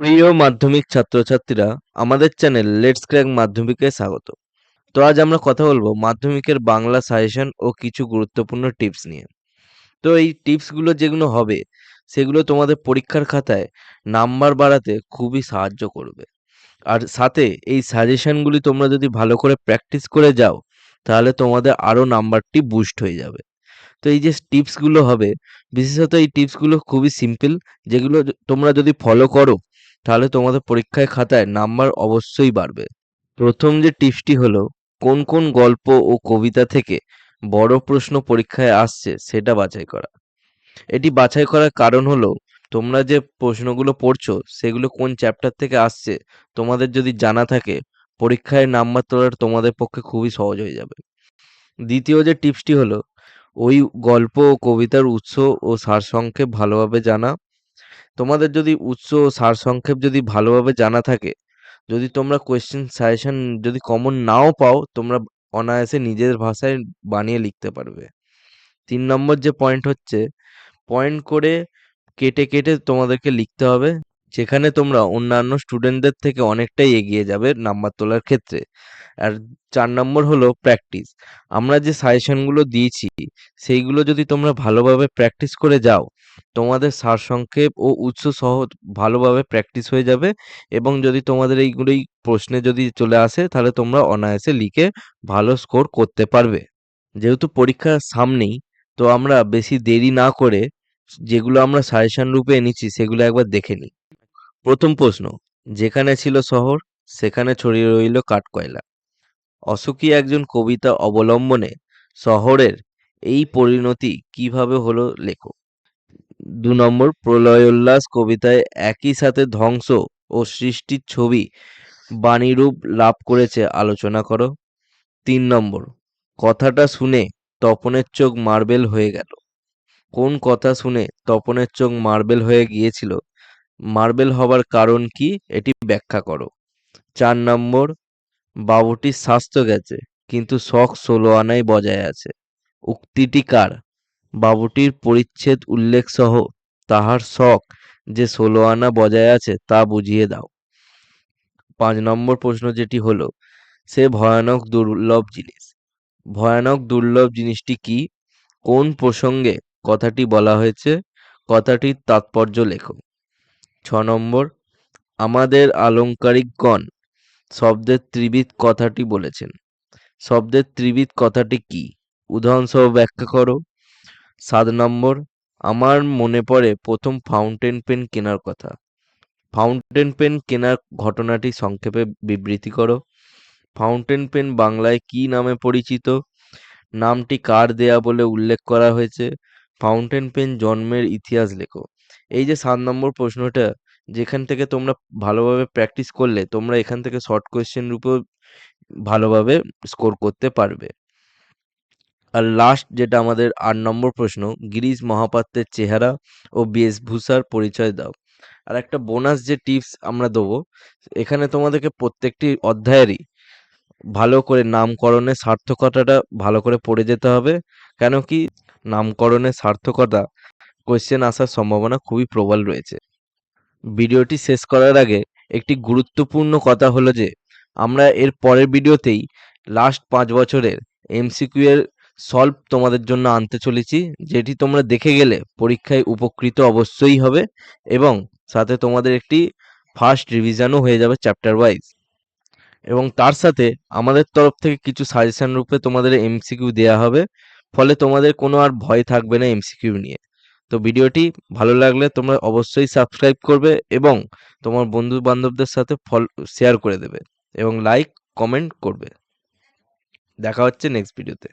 প্রিয় মাধ্যমিক ছাত্রছাত্রীরা, আমাদের চ্যানেল লেটস ক্র্যাক মাধ্যমিকে স্বাগত। তো আজ আমরা কথা বলব মাধ্যমিকের বাংলা সাজেশন ও কিছু গুরুত্বপূর্ণ টিপস নিয়ে। তো এই টিপসগুলো যেগুলো হবে, সেগুলো তোমাদের পরীক্ষার খাতায় নাম্বার বাড়াতে খুবই সাহায্য করবে। আর সাথে এই সাজেশনগুলি তোমরা যদি ভালো করে প্র্যাকটিস করে যাও, তাহলে তোমাদের আরও নাম্বারটি বুস্ট হয়ে যাবে। তো এই যে টিপসগুলো হবে, বিশেষত এই টিপসগুলো খুবই সিম্পল, যেগুলো তোমরা যদি ফলো করো তাহলে তোমাদের পরীক্ষায় খাতায় নাম্বার অবশ্যই বাড়বে। প্রথম যে টিপসটি হলো, কোন কোন গল্প ও কবিতা থেকে বড় প্রশ্ন পরীক্ষায় আসছে সেটা বাছাই করা। এটি বাছাই করার কারণ হলো, তোমরা যে প্রশ্নগুলো পড়ছো সেগুলো কোন চ্যাপ্টার থেকে আসছে তোমাদের যদি জানা থাকে, পরীক্ষায় নাম্বার তোলার তোমাদের পক্ষে খুবই সহজ হয়ে যাবে। দ্বিতীয় যে টিপসটি হলো, ওই গল্প ও কবিতার উৎস ও সারসংক্ষেপ ভালোভাবে জানা তোমাদের যদি উৎস ও সারসংক্ষেপ যদি ভালোভাবে জানা থাকে, যদি তোমরা কোয়েশ্চেন সাজেশন যদি কমন নাও পাও, তোমরা অনায়াসে নিজের ভাষায় বানিয়ে লিখতে পারবে। তিন নম্বর যে পয়েন্ট হচ্ছে পয়েন্ট করে কেটে কেটে তোমাদেরকে লিখতে হবে, যেখানে তোমরা অন্যান্য স্টুডেন্টদের থেকে অনেকটাই এগিয়ে যাবে নাম্বার তোলার ক্ষেত্রে। আর চার নম্বর হলো প্র্যাকটিস আমরা যে সাজেশনগুলো দিয়েছি, সেইগুলো যদি তোমরা ভালোভাবে প্র্যাকটিস করে যাও তোমাদের সারসংক্ষেপ ও উৎস সহ ভালোভাবে প্র্যাকটিস হয়ে যাবে এবং যদি তোমাদের এইগুলোই প্রশ্নে যদি চলে আসে, তাহলে তোমরা অনায়াসে লিখে ভালো স্কোর করতে পারবে। যেহেতু পরীক্ষা সামনেই, তো আমরা বেশি দেরি না করে যেগুলো আমরা সাজেশন রূপে এনেছি, সেগুলো একবার দেখে নিই। প্রথম প্রশ্ন, যেখানে ছিল শহর, সেখানে ছড়িয়ে রইল কাঠকয়লা। অসুখী একজন কবিতা অবলম্বনে শহরের এই পরিণতি কীভাবে হলো লেখো। দু নম্বর প্রলয়োল্লাস কবিতায় একই সাথে ধ্বংস ও সৃষ্টির ছবি বাণীরূপ লাভ করেছে, আলোচনা করো। তিন নম্বর, কথাটা শুনে তপনের চোখ মার্বেল হয়ে গেল। কোন কথা শুনে তপনের চোখ মার্বেল হয়ে গিয়েছিল? মার্বেল হবার কারণ কি এটি ব্যাখ্যা করো। চার নম্বর, বাবুটির স্বাস্থ্য গেছে, কিন্তু শখ ষোলো আনাই বজায় আছে। উক্তিটি কার? বাবুটির পরিচ্ছেদ উল্লেখ সহ তাহার শখ যে ষোলো আনা বজায় আছে তা বুঝিয়ে দাও। পাঁচ নম্বর প্রশ্ন যেটি হলো, সে ভয়ানক দুর্লভ জিনিস। ভয়ানক দুর্লভ জিনিসটি কি? কোন প্রসঙ্গে কথাটি বলা হয়েছে? কথাটির তাৎপর্য লেখো। ছ নম্বর, আমাদের আলংকারিকগণ শব্দের ত্রিবিধ কথাটি বলেছেন। শব্দের ত্রিবিধ কথাটি কি? উদাহরণসহ ব্যাখ্যা করো। সাত নম্বর, আমার মনে পড়ে প্রথম ফাউন্টেন পেন কেনার কথা। ফাউন্টেন পেন কেনার ঘটনাটি সংক্ষেপে বিবৃতি করো। ফাউন্টেন পেন বাংলায় কি নামে পরিচিত? নামটি কার দেয়া বলে উল্লেখ করা হয়েছে? ফাউন্টেন পেন জন্মের ইতিহাস লেখো। এই যে সাত নম্বর প্রশ্নটা, যেখান থেকে তোমরা ভালোভাবে প্র্যাকটিস করলে তোমরা এখান থেকে শর্ট কোয়েশ্চেন রূপেও ভালোভাবে স্কোর করতে পারবে। আর লাস্ট যেটা আমাদের আট নম্বর প্রশ্ন, গিরিশ মহাপাত্রের চেহারা ও বেশভূষার পরিচয় দাও। আর একটা বোনাস যে টিপস আমরা দেবো, এখানে তোমাদেরকে প্রত্যেকটি অধ্যায়েরই ভালো করে নামকরণের সার্থকতাটা ভালো করে পড়ে যেতে হবে, কেন কি নামকরণের সার্থকতা কোয়েশ্চেন আসার সম্ভাবনা খুবই প্রবল রয়েছে। ভিডিওটি শেষ করার আগে একটি গুরুত্বপূর্ণ কথা হলো যে, আমরা এর পরের ভিডিওতেই লাস্ট পাঁচ বছরের এমসিকিউ এর সলভ তোমাদের জন্য আনতে চলেছি, যেটি তোমরা দেখে গেলে পরীক্ষায় উপকৃত অবশ্যই হবে এবং সাথে তোমাদের একটি ফার্স্ট রিভিশনও হয়ে যাবে চ্যাপ্টার ওয়াইজ এবং তার সাথে আমাদের তরফ থেকে কিছু সাজেশন রূপে তোমাদের এমসিকিউ দেওয়া হবে, ফলে তোমাদের কোনো আর ভয় থাকবে না এমসিকিউ নিয়ে। তো ভিডিওটি ভালো লাগলে তোমরা অবশ্যই সাবস্ক্রাইব করবে এবং তোমার বন্ধু বান্ধবদের সাথে ফল শেয়ার করে দেবে এবং লাইক কমেন্ট করবে। দেখা হচ্ছে নেক্সট ভিডিওতে